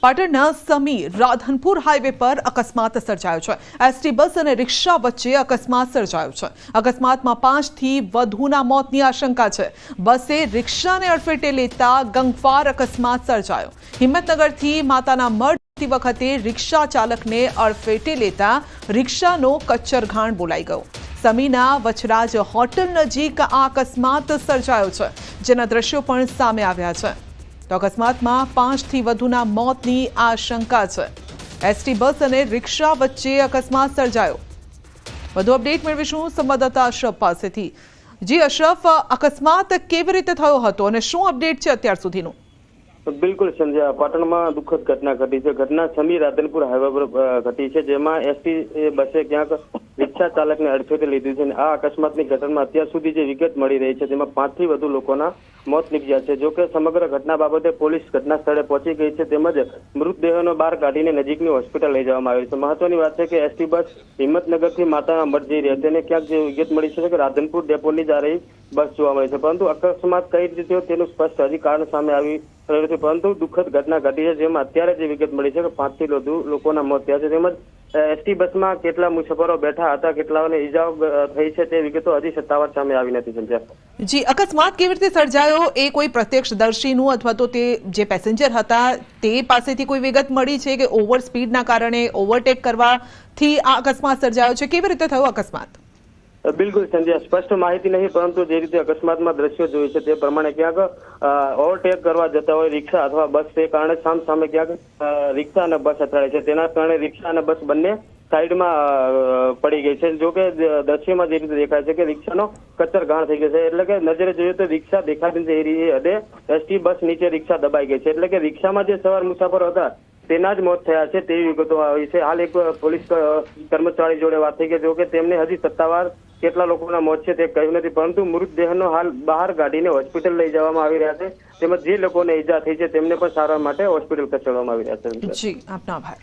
પાટણના સમી રાધનપુર હાઈવે પર અકસ્માત સર્જાયો છે. એસટી બસ અને રિક્ષા વચ્ચે અકસ્માત સર્જાયો છે. અકસ્માતમાં પાંચથી વધુના મોતની આશંકા છે. બસે રિક્ષાને અડફેટે લેતા ગંગફાર અકસ્માત સર્જાયો. હિંમતનગરથી માતાના મઢ વખતે રિક્ષા ચાલકને અડફેટે લેતા રિક્ષાનો કચ્છરઘાણ બોલાઈ ગયો. સમીના વચરાજ હોટલ નજીક આ અકસ્માત સર્જાયો છે, જેના દ્રશ્યો પણ સામે આવ્યા છે. તો અકસ્માતમાં પાંચથી વધુના મોતની આશંકા છે. એસટી બસ અને રિક્ષા વચ્ચે અકસ્માત સર્જાયો. વધુ અપડેટ મેળવીશું સંવાદદાતા અશરફ પાસેથી. જી અશરફ અકસ્માત કેવી રીતે થયો હતો અને શું અપડેટ છે અત્યાર સુધીનું? બિલકુલ સંજય પાટણમાં દુઃખદ ઘટના ઘટી છે. ઘટના સમી રાધનપુર હાઈવે પર ઘટી છે, જેમાં એસટી બસે ક્યાંક રિક્ષા ચાલકને અડફેટે લીધી છે અને આ અકસ્માતની ઘટનામાં અત્યાર સુધી જે વિગત મળી રહી છે તેમાં પાંચથી વધુ લોકોના મોત નીપજ્યા છે. જોકે સમગ્ર ઘટના બાબતે પોલીસ ઘટના સ્થળે પહોંચી ગઈ છે તેમજ મૃતદેહોનો બહાર કાઢીને નજીકની હોસ્પિટલ લઈ જવામાં આવી છે. મહત્વની વાત છે કે એસટી બસ હિંમતનગરથી માતાના મઠ જઈ રહી હતી અને ક્યાંક જે વિગત મળી છે કે રાધનપુર ડેપોની જ રહી બસ જોવા મળી છે. પરંતુ અકસ્માત કઈ રીતે થયો તેનું સ્પષ્ટ હજી કારણ સામે આવી પરંતુ દુઃખદ ઘટના ઘટી છે જેમાં અત્યારે જે વિગત મળી છે કે પાંચથી વધુ લોકોના મોત થયા છે. તેમજ એસટી બસમાં કેટલા મુસાફરો બેઠા હતા, કેટલાઓને ઈજાઓ થઈ છે તે વિગતો હજી સત્તાવાર સામે આવી નથી સમજ્યા જી, અકસ્માત કેવી રીતે સર્જાયો એ કોઈ પ્રત્યક્ષદર્શીનું અથવા તો તે જે પેસેન્જર હતા તે પાસેથી કોઈ વિગત મળી છે કે ઓવર સ્પીડના કારણે ઓવરટેક કરવાથી આ અકસ્માત સર્જાયો છે? કેવી રીતે થયો અકસ્માત? બિલકુલ સંજય સ્પષ્ટ માહિતી નહીં, પરંતુ જે રીતે અકસ્માતમાં દ્રશ્યો જોયું છે તે પ્રમાણે ક્યાંક ઓવરટેક કરવા જતા હોય રિક્ષા અથવા બસ, તે કારણે સામ સામે ક્યાંક રિક્ષા અને બસ અથડાય છે. તેના કારણે રિક્ષા અને બસ બંને સાઈડમાં પડી ગઈ છે. જો કે દ્રશ્યમાં જે રીતે દેખાય છે કે રિક્ષાનો કચ્ચર ઘાણ થઈ ગયો છે. એટલે કે નજરે જોઈએ તો રિક્ષા દેખાતી જઈ હદે એસટી બસ નીચે રિક્ષા દબાઈ ગઈ છે. એટલે કે રિક્ષામાં જે સવાર મુસાફરો હતા, તેના જ મોત થયા છે તેવી વિગતો આવી છે. હાલ એક પોલીસ કર્મચારી જોડે વાત થઈ કે જો કે તેમને હજી સત્તાવાર કેટલા લોકોના મોત છે તે કહ્યું નથી. પરંતુ મૃતદેહનો હાલ બહાર કાઢીને હોસ્પિટલ લઈ જવામાં આવી રહ્યા છે. તેમજ જે લોકોને ઈજા થઈ છે તેમને પણ સારવાર માટે હોસ્પિટલ ખસેડવામાં આવી રહ્યા છે જી, આપનો આભાર.